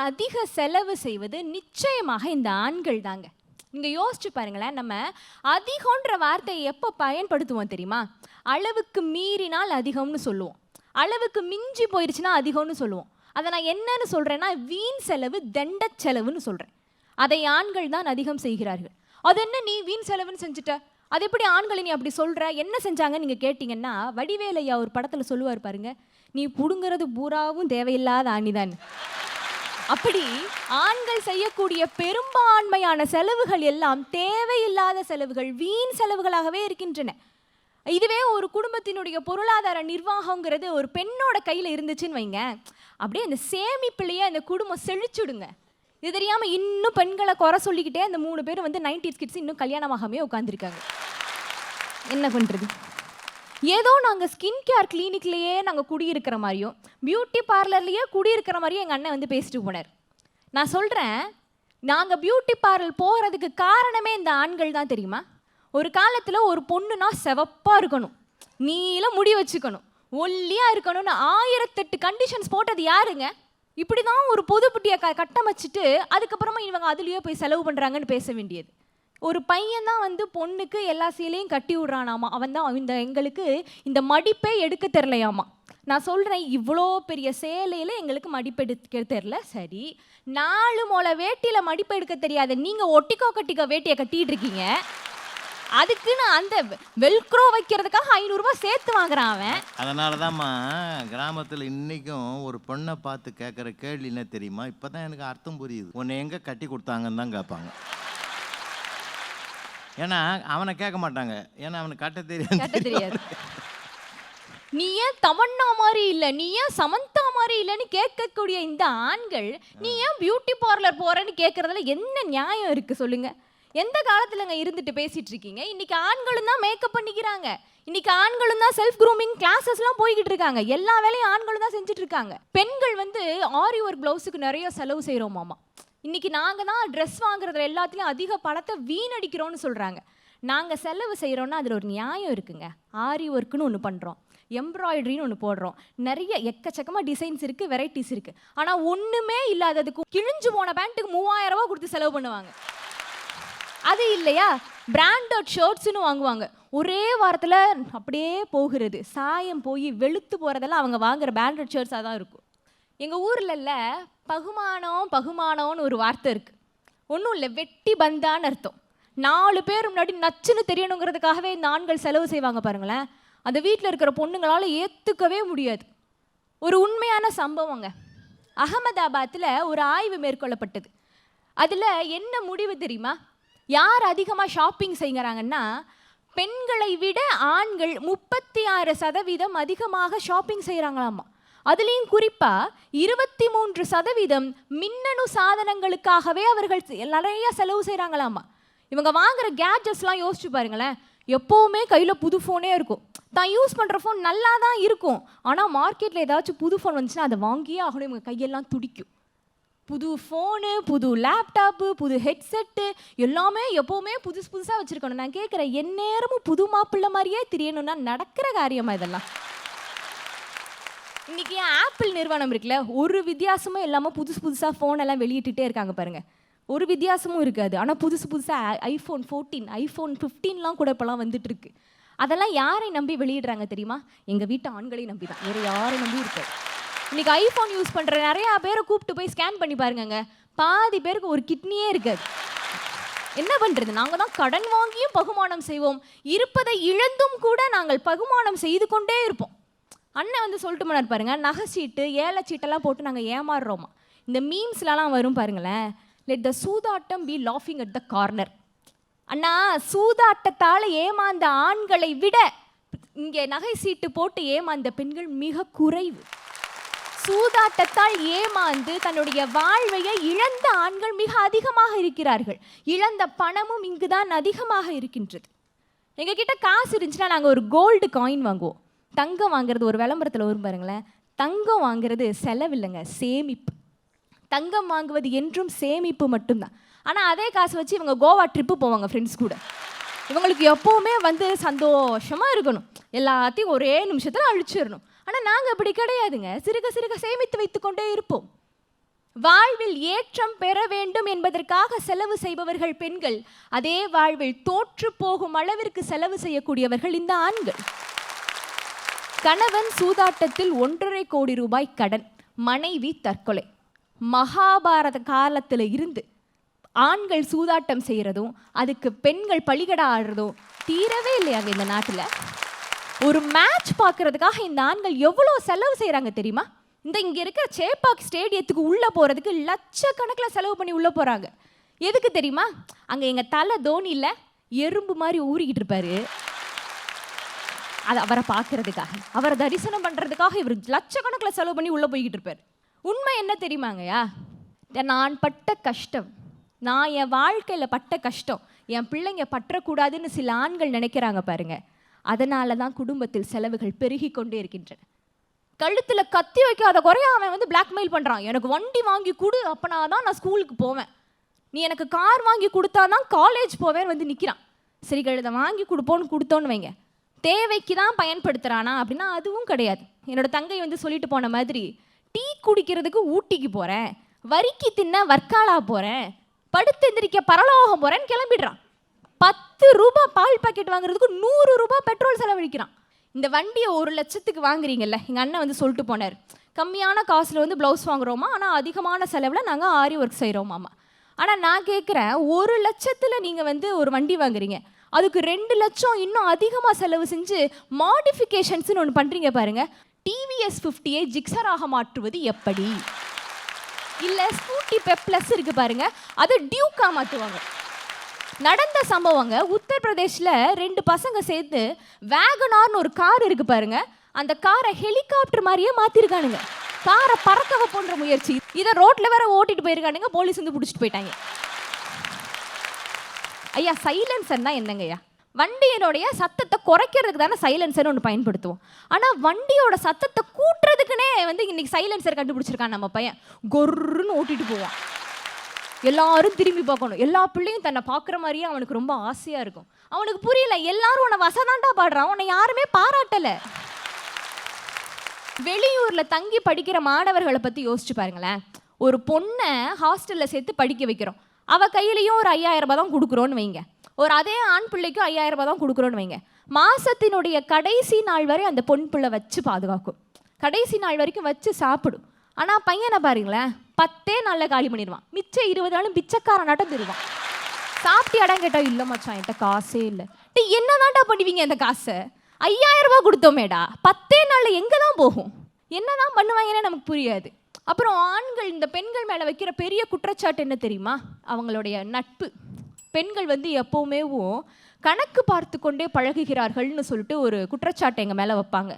அதிக செலவு செய்வது நிச்சயமாக இந்த ஆண்கள் தாங்க. நீங்கள் யோசிச்சு பாருங்களேன் நம்ம அதிகம்ன்ற வார்த்தையை எப்போ பயன்படுத்துவோம் தெரியுமா? அளவுக்கு மீறினால் அதிகம்னு சொல்லுவோம். அளவுக்கு மிஞ்சி போயிடுச்சுன்னா அதிகம்னு சொல்லுவோம். அதை நான் என்னன்னு சொல்கிறேன்னா வீண் செலவு தண்ட செலவுன்னு சொல்கிறேன் அதை ஆண்கள் தான் அதிகம் செய்கிறார்கள். அது என்ன நீ வீண் செலவுன்னு செஞ்சுட்ட? அது எப்படி ஆண்களை நீ அப்படி சொல்கிற என்ன செஞ்சாங்கன்னு நீங்கள் கேட்டிங்கன்னா வடிவேலையா ஒரு படத்தில் சொல்லுவார் பாருங்க நீ பிடுங்கிறது பூராவும் தேவையில்லாத ஆணிதான் அப்படி ஆண்கள் செய்யக்கூடிய பெரும்பான்மையான செலவுகள் எல்லாம் தேவையில்லாத செலவுகள் வீண் செலவுகளாகவே இருக்கின்றன. இதுவே ஒரு குடும்பத்தினுடைய பொருளாதார நிர்வாகங்கிறது ஒரு பெண்ணோட கையில் இருந்துச்சுன்னு வைங்க. அப்படியே அந்த சேமிப்பிலேயே அந்த குடும்பம் செழிச்சுடுங்க. இது தெரியாமல் இன்னும் பெண்களை குறை சொல்லிக்கிட்டே அந்த மூணு பேர் வந்து நைன்டி கிட்ஸ் இன்னும் கல்யாணமாகாமே உட்காந்துருக்காங்க என்ன பண்ணுறது ஏதோ நாங்கள் ஸ்கின் கேர் கிளினிக்லேயே நாங்கள் குடியிருக்கிற மாதிரியும் பியூட்டி பார்லர்லேயே குடியிருக்கிற மாதிரியும் எங்கள் அண்ணன் வந்து பேசிட்டு போனார். நான் சொல்கிறேன் நாங்கள் பியூட்டி பார்லர் போகிறதுக்கு காரணமே இந்த ஆண்கள் தான் தெரியுமா? ஒரு காலத்தில் ஒரு பொண்ணுனா செவப்பாக இருக்கணும் நீல முடி வச்சுக்கணும் ஒல்லியாக இருக்கணும்னு ஆயிரத்தெட்டு கண்டிஷன்ஸ் போட்டது யாருங்க? இப்படி தான் ஒரு பொதுப்பட்டியை க கட்டமைச்சிட்டு அதுக்கப்புறமா இவங்க அதுலேயே போய் செலவு பண்ணுறாங்கன்னு பேச வேண்டியது. ஒரு பையன் தான் வந்து பொண்ணுக்கு எல்லா சீலையும் கட்டி விடுறானாமா? அவன் தான் இந்த எங்களுக்கு இந்த மடிப்பே எடுக்க தெரிலையாமா நான் சொல்கிறேன் இவ்வளோ பெரிய சேலையில் எங்களுக்கு மடிப்பு எடுக்க தெரில சரி நாலு மொளை வேட்டியில் மடிப்பு எடுக்க தெரியாத. நீங்கள் ஒட்டிக்கோ கட்டிக்கோ வேட்டியை கட்டிகிட்டு இருக்கீங்க. அதுக்குன்னு அந்த வெல்க்ரோ வைக்கிறதுக்காக ஐநூறுரூவா சேர்த்து வாங்குறான் அவன். அதனால தான்மா கிராமத்தில் இன்றைக்கும் ஒரு பொண்ணை பார்த்து கேட்குற கேள்வி என்ன தெரியுமா? இப்போ தான் எனக்கு அர்த்தம் புரியுது. உன்னை எங்கே கட்டி கொடுத்தாங்கன்னு தான் கேட்பாங்க. ஏன்னா அவனை கேட்க மாட்டாங்க. ஏன்னா அவனுக்கு கட்ட கட்ட தெரியாது. தெரியாது நீ ஏன் தமன்னா மாதிரி இல்லை? நீ ஏன் சமந்தா மாதிரி இல்லைன்னு கேட்கக்கூடிய இந்த ஆண்கள் நீ ஏன் பியூட்டி பார்லர் போறேன்னு கேட்கறதுல என்ன நியாயம் இருக்கு சொல்லுங்க? எந்த காலத்துலங்க இருந்துட்டு பேசிட்டு இருக்கீங்க? இன்னைக்கு ஆண்களும் தான் மேக்கப் பண்ணிக்கிறாங்க. இன்னைக்கு ஆண்களும் தான் செல்ஃப் க்ரூமிங் கிளாஸஸ்லாம் போய்கிட்டு இருக்காங்க. எல்லா வேலையும் ஆண்களும் தான் செஞ்சுட்டு இருக்காங்க. பெண்கள் வந்து ஆரி ஒர்க் ப்ளவுஸுக்கு நிறைய செலவு செய்கிறோமாமா இன்னைக்கு நாங்கள் தான் ட்ரெஸ் வாங்குறதுல எல்லாத்துலேயும் அதிக பணத்தை வீணடிக்கிறோம்னு சொல்கிறாங்க நாங்கள் செலவு செய்கிறோன்னா அதில் ஒரு நியாயம் இருக்குங்க. ஆரி ஒர்க்குன்னு ஒன்று பண்ணுறோம் எம்ப்ராய்டரின்னு ஒன்று போடுறோம். நிறைய எக்கச்சக்கமாக டிசைன்ஸ் இருக்குது வெரைட்டிஸ் இருக்குது ஆனால் ஒன்றுமே இல்லாததுக்கு கிழிஞ்சு போன பேண்ட்டுக்கு மூவாயிரம் ரூபா கொடுத்து செலவு பண்ணுவாங்க. அது இல்லையா? பிராண்டட் ஷர்ட்ஸ்னு வாங்குவாங்க. ஒரே வாரத்தில் அப்படியே போகிறது. சாயம் போய் வெளுத்து போகிறதெல்லாம் அவங்க வாங்குற பிராண்டட் ஷர்ட்ஸாக தான் இருக்கும். எங்கள் ஊர்லல்ல பகுமானம் பகுமானம்னு ஒரு வார்த்தை இருக்குது ஒன்றும் இல்லை வெட்டி பந்தான்னு அர்த்தம். நாலு பேர் முன்னாடி நச்சுன்னு தெரியணுங்கிறதுக்காகவே இந்த ஆண்கள் செலவு செய்வாங்க பாருங்களேன். அந்த வீட்டில் இருக்கிற பொண்ணுங்களால் ஏற்றுக்கவே முடியாது. ஒரு உண்மையான சம்பவங்க. அகமதாபாத்தில் ஒரு ஆய்வு மேற்கொள்ளப்பட்டது. அதில் என்ன முடிவு தெரியுமா? யார் அதிகமாக ஷாப்பிங் செய்கிறாங்கன்னா பெண்களை விட ஆண்கள் முப்பத்தி ஆறு சதவீதம் அதிகமாக ஷாப்பிங் செய்கிறாங்களாமா? அதுலேயும் குறிப்பாக இருபத்தி மூன்று சதவீதம் மின்னணு சாதனங்களுக்காகவே அவர்கள் செ- நிறைய செலவு செய்கிறாங்களாமா இவங்க வாங்குற கேட்ஜெட்ஸ்லாம் யோசிச்சு பாருங்களேன். எப்போவுமே கையில் புது ஃபோனே இருக்கும். தான் யூஸ் பண்ணுற ஃபோன் நல்லா தான் இருக்கும். ஆனால் மார்க்கெட்டில் ஏதாச்சும் புது ஃபோன் வந்துச்சுன்னா அதை வாங்கியே ஆகணும். இவங்க கையெல்லாம் துடிக்கும். புது ஃபோனு புது லேப்டாப்பு புது ஹெட்செட்டு எல்லாமே எப்போவுமே புதுசு புதுசாக வச்சுருக்கணும். நான் கேட்குறேன் எந்நேரமும் புது மாப்பிள்ளை மாதிரியே தெரியணும்னா நடக்கிற காரியமாக இதெல்லாம்? இன்னைக்கு ஆப்பிள் நிறுவனம் இருக்குல்ல ஒரு வித்தியாசமும் இல்லாமல் புதுசு புதுசாக ஃபோன் எல்லாம் வெளியிட்டுட்டே இருக்காங்க பாருங்க. ஒரு வித்தியாசமும் இருக்காது. ஆனால் புதுசு புதுசாக ஐஃபோன் ஃபோர்டீன் ஐஃபோன் ஃபிஃப்டீன்லாம் கூட இப்போலாம் வந்துட்டு இருக்கு அதெல்லாம் யாரை நம்பி வெளியிடுறாங்க தெரியுமா? எங்கள் வீட்டு ஆண்களை நம்பி தான் வேறு யாரை நம்பி இருக்காது இன்னைக்கு ஐஃபோன் யூஸ் பண்ணுற நிறையா பேரை கூப்பிட்டு போய் ஸ்கேன் பண்ணி பாருங்கங்க. பாதி பேருக்கு ஒரு கிட்னியே இருக்காது. என்ன பண்ணுறது நாங்கள் தான் கடன் வாங்கியும் பகுமானம் செய்வோம். இருப்பதை இழந்தும் கூட நாங்கள் பகுமானம் செய்து கொண்டே இருப்போம். அண்ணன் வந்து சொல்லிட்டு போனார் பாருங்க நகை சீட்டு ஏல சீட்டெல்லாம் போட்டு நாங்கள் ஏமாறுறோமா. இந்த மீம்ஸ்லலாம் வரும் பாருங்களேன் லெட் த சூதாட்டம் பி லாஃபிங் அட் த கார்னர் அண்ணா சூதாட்டத்தால் ஏமாந்த ஆண்களை விட இங்கே நகை சீட்டு போட்டு ஏமாந்த பெண்கள் மிக குறைவு. சூதாட்டத்தால் ஏமாந்து தன்னுடைய வாழ்வையை இழந்த ஆண்கள் மிக அதிகமாக இருக்கிறார்கள். இழந்த பணமும் இங்குதான் அதிகமாக இருக்கின்றது. எங்ககிட்ட காசு இருந்துச்சுன்னா நாங்கள் ஒரு கோல்டு காயின் வாங்குவோம். தங்கம் வாங்குறது ஒரு விளம்பரத்தில் வரும் பாருங்களேன். தங்கம் வாங்குறது செலவில்லைங்க சேமிப்பு. தங்கம் வாங்குவது என்றும் சேமிப்பு மட்டும்தான். ஆனால் அதே காசு வச்சு இவங்க கோவா ட்ரிப்பு போவாங்க ஃப்ரெண்ட்ஸ் கூட. இவங்களுக்கு எப்போவுமே வந்து சந்தோஷமாக இருக்கணும். எல்லாத்தையும் ஒரே நிமிஷத்தில் அழிச்சிடணும். ஆனால் நாங்கள் அப்படி கிடையாதுங்க. சிறுக சிறுக சேமித்து வைத்துக்கொண்டே இருப்போம். வாழ்வில் ஏற்றம் பெற வேண்டும் என்பதற்காக செலவு செய்பவர்கள் பெண்கள் அதே வாழ்வில் தோற்று போகும் அளவிற்கு செலவு செய்யக்கூடியவர்கள் இந்த ஆண்கள். கணவன் சூதாட்டத்தில் ஒன்றரை கோடி ரூபாய் கடன் மனைவி தற்கொலை. மகாபாரத காலத்தில் இருந்து ஆண்கள் சூதாட்டம் செய்கிறதும் அதுக்கு பெண்கள் பலிகட ஆடுறதும் தீரவே இல்லையாங்க இந்த நாட்டில்? ஒரு மேட்ச் பார்க்கறதுக்காக இந்த ஆண்கள் எவ்வளோ செலவு செய்கிறாங்க தெரியுமா? இந்த இங்கே இருக்கிற சேப்பாக் ஸ்டேடியத்துக்கு உள்ளே போகிறதுக்கு லட்சக்கணக்கில் செலவு பண்ணி உள்ளே போகிறாங்க எதுக்கு தெரியுமா? அங்கே எங்கள் தலை தோனியில் எறும்பு மாதிரி ஊறிக்கிட்டு இருப்பாரு. அது அவரை பார்க்கறதுக்காக. அவரை தரிசனம் பண்ணுறதுக்காக இவர் லட்சக்கணக்கில் செலவு பண்ணி உள்ளே போய்கிட்டு இருப்பார். உண்மை என்ன தெரியுமாங்கய்யா? நான் பட்ட கஷ்டம் நான் என் வாழ்க்கையில் பட்ட கஷ்டம் என் பிள்ளைங்க பற்றக்கூடாதுன்னு சில ஆண்கள் நினைக்கிறாங்க பாருங்க. அதனால தான் குடும்பத்தில் செலவுகள் பெருகி கொண்டே இருக்கின்றன. கழுத்தில் கத்தி வைக்காத குறைய அவன் வந்து பிளாக்மெயில் பண்ணுறான் எனக்கு வண்டி வாங்கி கொடு அப்போனா தான் நான் ஸ்கூலுக்கு போவேன். நீ எனக்கு கார் வாங்கி கொடுத்தா தான் காலேஜ் போவேன் வந்து நிற்கிறான் சரி கழுதை வாங்கி கொடுப்போன்னு கொடுத்தோன்னு வைங்க. தேவைக்கு தான் பயன்படுத்துகிறானா அப்படின்னா அதுவும் கிடையாது. என்னோட தங்கை வந்து சொல்லிட்டு போன மாதிரி டீ குடிக்கிறதுக்கு ஊட்டிக்கு போகிறேன் வரிக்கு தின்ன வர்க்காலா போகிறேன் படுத்து எந்திரிக்க பரலோகம் போகிறேன்னு கிளம்பிடுறான். பத்து ரூபாய் பால் பாக்கெட் வாங்குறதுக்கு நூறு ரூபாய் பெட்ரோல் செலவழிக்கிறான். இந்த வண்டியை ஒரு லட்சத்துக்கு வாங்குறீங்கல்ல? எங்கள் அண்ணன் வந்து சொல்லிட்டு போனார். கம்மியான காசில் வந்து ப்ளவுஸ் வாங்குறோமா? ஆனால் அதிகமான செலவில் நாங்கள் ஆரி ஒர்க் செய்கிறோமாம்மா ஆனால் நான் கேட்குறேன் ஒரு லட்சத்தில் நீங்கள் வந்து ஒரு வண்டி வாங்குறீங்க. அதுக்கு ரெண்டு லட்சம் இன்னும் அதிகமாக செலவு செஞ்சு மாடிஃபிகேஷன்ஸ்னு ஒன்று பண்ணுறீங்க பாருங்கள் டிவிஎஸ் ஃபிஃப்டியை ஜிக்ஸராக மாற்றுவது எப்படி? இல்லை ஸ்கூட்டி பெப்ளஸ் இருக்குது பாருங்கள் அதை டியூக்காக மாற்றுவாங்க நடந்த சம்பவங்க உத்தரப்பிரதேஷ்ல ரெண்டு பசங்க சேர்த்து வேகனார்னு ஒரு கார் இருக்குது பாருங்க. அந்த காரை ஹெலிகாப்டர் மாதிரியே மாற்றிருக்கானுங்க காரை பறக்க போன்ற முயற்சி. இதை ரோட்டில் வேற ஓட்டிட்டு போயிருக்கானுங்க. போலீஸ் வந்து பிடிச்சிட்டு போயிட்டாங்க. ஐயா சைலன்சர்னா என்னங்கய்யா வண்டியினுடைய சத்தத்தை குறைக்கிறதுக்கு தானே சைலன்சர்னு ஒன்று பயன்படுத்துவோம். ஆனால் வண்டியோட சத்தத்தை கூட்டுறதுக்குனே வந்து இன்னைக்கு சைலன்சர் கண்டுபிடிச்சிருக்கான் நம்ம பையன். கொர்ருன்னு ஓட்டிட்டு போவான். எல்லாரும் திரும்பி பார்க்கணும். எல்லா பிள்ளையும் தன்னை பார்க்குற மாதிரியே அவனுக்கு ரொம்ப ஆசையாக இருக்கும். அவனுக்கு புரியல எல்லாரும் உன்னை வசதாண்டா பாடுறான். உன்னை யாருமே பாராட்டலை. வெளியூரில் தங்கி படிக்கிற மாணவர்களை பற்றி யோசிச்சு பாருங்களேன். ஒரு பொண்ணை ஹாஸ்டலில் சேர்த்து படிக்க வைக்கிறோம். அவள் கையிலையும் ஒரு ஐயாயிரம் ரூபாய் தான் கொடுக்குறோன்னு வைங்க. ஒரு அதே ஆண் பிள்ளைக்கும் ஐயாயிரம் ரூபாய் தான் கொடுக்குறோன்னு வைங்க. மாதத்தினுடைய கடைசி நாள் வரை அந்த பொன் பிள்ளை வச்சு பாதுகாக்கும். கடைசி நாள் வரைக்கும் வச்சு சாப்பிடும். ஆனால் பையனை பாருங்களேன் பத்தே நாளில் காலி பண்ணிடுவான். மிச்சம் இருபது நாளும் பிச்சைக்காரனாட்டம் திருவான். சாப்பிட்டு இடம் கேட்டால் இல்லை மச்சான் என்கிட்ட காசே இல்லை. டீ என்னதான்டா பண்ணுவீங்க அந்த காசை? ஐயாயிரம் ரூபா கொடுத்தோமேடா. பத்தே நாளில் எங்கே தான் போகும்? என்னதான் பண்ணுவாங்கன்னு நமக்கு புரியாது. அப்புறம் ஆண்கள் இந்த பெண்கள் மேலே வைக்கிற பெரிய குற்றச்சாட்டு என்ன தெரியுமா? அவங்களுடைய நட்பு. பெண்கள் வந்து எப்போவுமேவும் கணக்கு பார்த்து கொண்டே பழகுகிறார்கள்னு சொல்லிட்டு ஒரு குற்றச்சாட்டு எங்கள் மேலே வைப்பாங்க.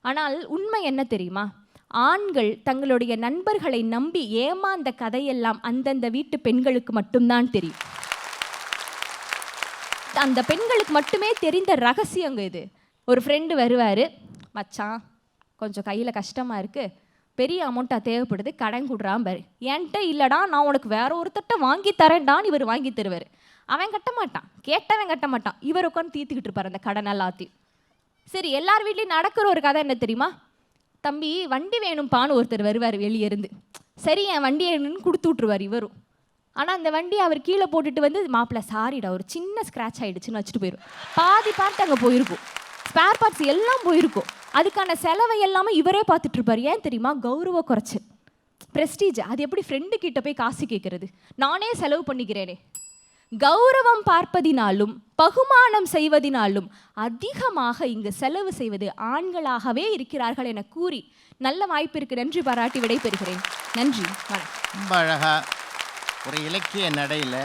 ஆனால் உண்மை என்ன தெரியுமா? ஆண்கள் தங்களுடைய நண்பர்களை நம்பி ஏமாந்த கதையெல்லாம் அந்தந்த வீட்டு பெண்களுக்கு மட்டும்தான் தெரியும். அந்த பெண்களுக்கு மட்டுமே தெரிந்த ரகசியங்க இது. ஒரு ஃப்ரெண்டு வருவார் மச்சான் கொஞ்சம் கையில் கஷ்டமாக இருக்குது பெரிய அமௌண்ட்டாக தேவைப்படுது கடன் கொடுறான் பாரு. என்கிட்ட இல்லைடா நான் உனக்கு வேற ஒருத்தட்ட வாங்கி தரேன்டான்னு இவர் வாங்கி தருவார். அவன் கட்ட மாட்டான். கேட்டவன் கட்ட மாட்டான். இவர் உட்காந்து தீர்த்துக்கிட்டு இருப்பார் அந்த கடன் எல்லாத்தையும். சரி எல்லார் வீட்லேயும் நடக்கிற ஒரு கதை என்ன தெரியுமா? தம்பி வண்டி வேணும்ப்பான்னு ஒருத்தர் வருவார் வெளியே இருந்து. சரி என் வண்டி வேணும்னு கொடுத்து விட்ருவார் இவரும். ஆனால் அந்த வண்டி அவர் கீழே போட்டுட்டு வந்து மாப்பிள்ளை சாரிடா ஒரு சின்ன ஸ்க்ராட்ச் ஆகிடுச்சுன்னு வச்சுட்டு போயிடும் பாதி பார்த்து அங்கே போயிருக்கும். ஸ்பேர் பார்ட்ஸ் எல்லாம் போயிருக்கும். அதுக்கான செலவை எல்லாமே இவரே பார்த்துட்டு இருப்பார் ஏன் தெரியுமா? கௌரவ குறைச்சி ப்ரெஸ்டீஜ் அது எப்படி ஃப்ரெண்டு கிட்ட போய் காசு கேட்கறது நானே செலவு பண்ணிக்கிறேனே. கௌரவம் பார்ப்பதினாலும் பகுமானம் செய்வதினாலும் அதிகமாக இங்கு செலவு செய்வது ஆண்களாகவே இருக்கிறார்கள் என கூறி நல்ல வாய்ப்பிற்கு நன்றி பாராட்டி விடைபெறுகிறேன். நன்றி. வணக்கம். ரொம்ப அழகா ஒரு இலக்கிய நடையில்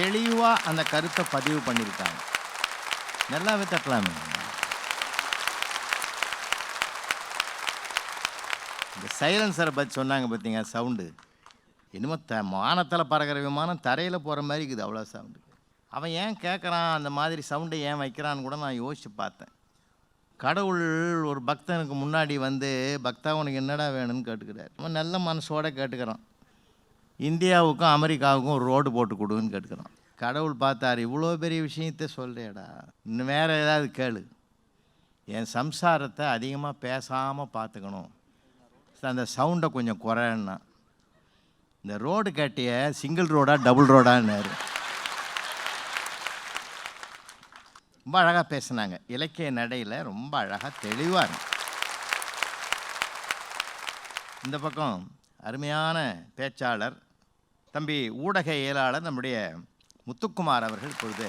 தெளிவாக அந்த கருத்தை பதிவு பண்ணியிருக்காங்க. நல்லாவே தட்டலாமே இந்த சைலன்சரை பற்றி சொன்னாங்க பார்த்தீங்க சவுண்டு. என்னமோ த வானத்தில் பறக்கிற விமானம் தரையில் போகிற மாதிரி இருக்குது அவ்வளோ சவுண்டு. அவன் ஏன் கேட்குறான் அந்த மாதிரி சவுண்டை ஏன் வைக்கிறான்னு கூட நான் யோசித்து பார்த்தேன். கடவுள் ஒரு பக்தனுக்கு முன்னாடி வந்து பக்தா உனக்கு என்னடா வேணும்னு கேட்டுக்கிறார். அவன் நல்ல மனசோடு கேட்டுக்கிறான். இந்தியாவுக்கும் அமெரிக்காவுக்கும் ஒரு ரோடு போட்டு கொடுன்னு கேட்டுக்கிறான். கடவுள் பார்த்தாரு இவ்வளோ பெரிய விஷயத்த சொல்கிறேடா இன்னும் வேறு ஏதாவது கேளு. என் சம்சாரத்தை அதிகமாக பேசாமல் பார்த்துக்கணும். அந்த சவுண்டை கொஞ்சம் குறைன்னா இந்த ரோடு கேட்டிய சிங்கிள் ரோடா டபுள் ரோடான்னாரு ரொம்ப அழகாக பேசினாங்க. இலக்கிய நடையில் ரொம்ப அழகாக தெளிவாக இந்த பக்கம் அருமையான பேச்சாளர் தம்பி ஊடக இயலாளர் நம்முடைய முத்துக்குமார் அவர்கள் இப்பொழுது